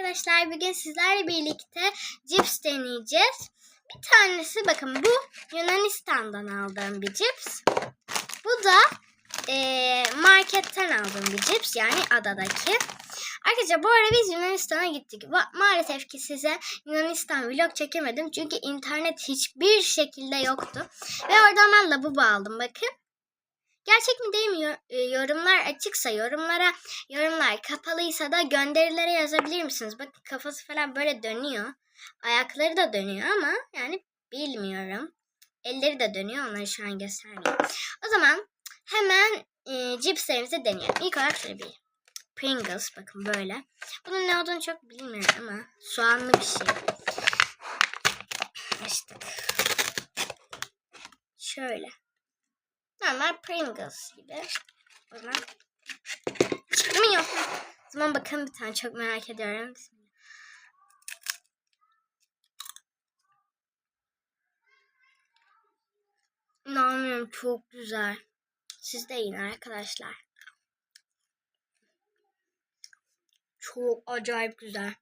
arkadaşlar. Bugün sizlerle birlikte cips deneyeceğiz. Bir tanesi bakın bu Yunanistan'dan aldığım bir cips. Bu da eee, marketten aldığım bir cips yani adadaki. Arkadaşlar bu ara biz Yunanistan'a gittik. Maalesef ki size Yunanistan vlog çekemedim. Çünkü internet hiçbir şekilde yoktu. Ve oradan ben labubu aldım bakın. Gerçek mi değil mi? E, Yorumlar açıksa yorumlara yorumlar kapalıysa da gönderilere yazabilir misiniz? Bakın kafası falan böyle dönüyor. Ayakları da dönüyor ama yani bilmiyorum. Elleri de dönüyor. Onları şu an göstermeyeyim. O zaman hemen e, cipslerimizi deneyelim. İlk olarak şöyle bir Pringles bakın böyle. Bunun ne olduğunu çok bilmiyorum ama soğanlı bir şey. Açtık. Şöyle. Normal Pringles gibi. O zaman çıktı? O zaman bakın bir tane çok merak ediyorum. Bismillah. İnanmıyorum çok güzel. Siz de yiyin arkadaşlar. Çok acayip güzel.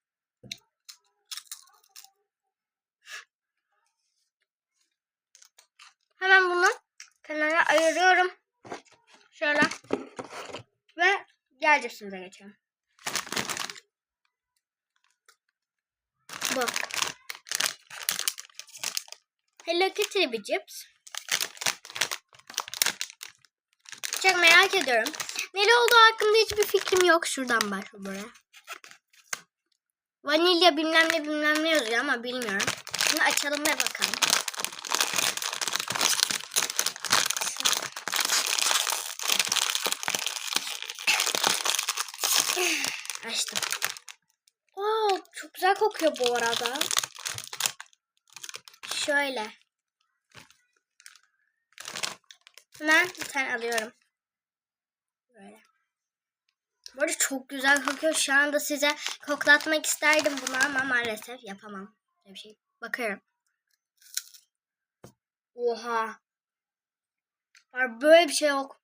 Hemen bunu kenara ayırıyorum. Şöyle. Ve diğer cipsimize geçelim. Bu. Hello Kitty bir cips. Çok merak ediyorum. Neli olduğu hakkında hiçbir fikrim yok. Şuradan başla böyle. Vanilya bilmem ne bilmem ne yazıyor ama bilmiyorum. Şimdi açalım ve bakalım. Açtım. Oo, çok güzel kokuyor bu arada. Şöyle. Hemen bir tane alıyorum. Böyle. Arada çok güzel kokuyor. Şu anda size koklatmak isterdim bunu ama maalesef yapamam. Böyle bir şey. Bakıyorum. Oha. Var böyle bir şey yok.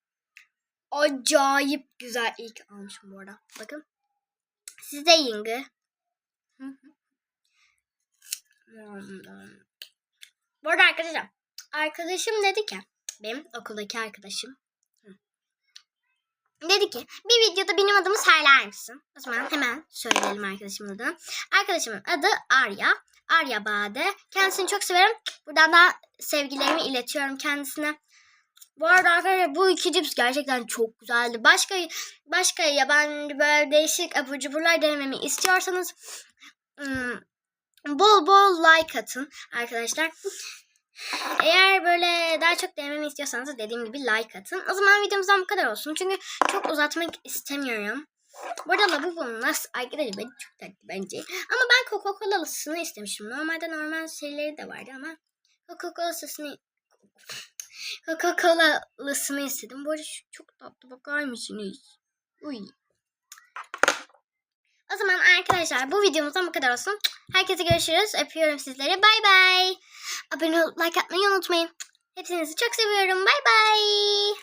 Acayip güzel. İlk almışım bu arada. Bakın. Siz de yiyin. gı. Hı hı. Bu arada arkadaşlar. Arkadaşım dedi ki. Benim okuldaki arkadaşım. Dedi ki bir videoda benim adımı söyler misin? O zaman hemen söyleyelim arkadaşımın adını. Arkadaşımın adı Arya. Arya Bade. Kendisini çok severim. Buradan da sevgilerimi iletiyorum kendisine. Bu arada arkadaşlar bu iki cips gerçekten çok güzeldi. Başka başka yabancı böyle değişik abur cuburlar denememi istiyorsanız ım, bol bol like atın arkadaşlar. Eğer böyle daha çok denememi istiyorsanız da dediğim gibi like atın. O zaman videomuzdan bu kadar olsun. Çünkü çok uzatmak istemiyorum. Bu arada Labubu'nun nasıl arkadaşlar beni çok tatlı bence. Ama ben Coca-Cola'lısını istemiştim. Normalde normal serileri de vardı ama Coca-Cola'sını Coca-Cola'lısını istedim. Bu arada çok tatlı bakar mısınız? Uy. O zaman arkadaşlar bu videomuzdan bu kadar olsun. Herkese görüşürüz. Öpüyorum sizleri. Bay bay. Abone olup like atmayı unutmayın. Hepinizi çok seviyorum. Bay bay.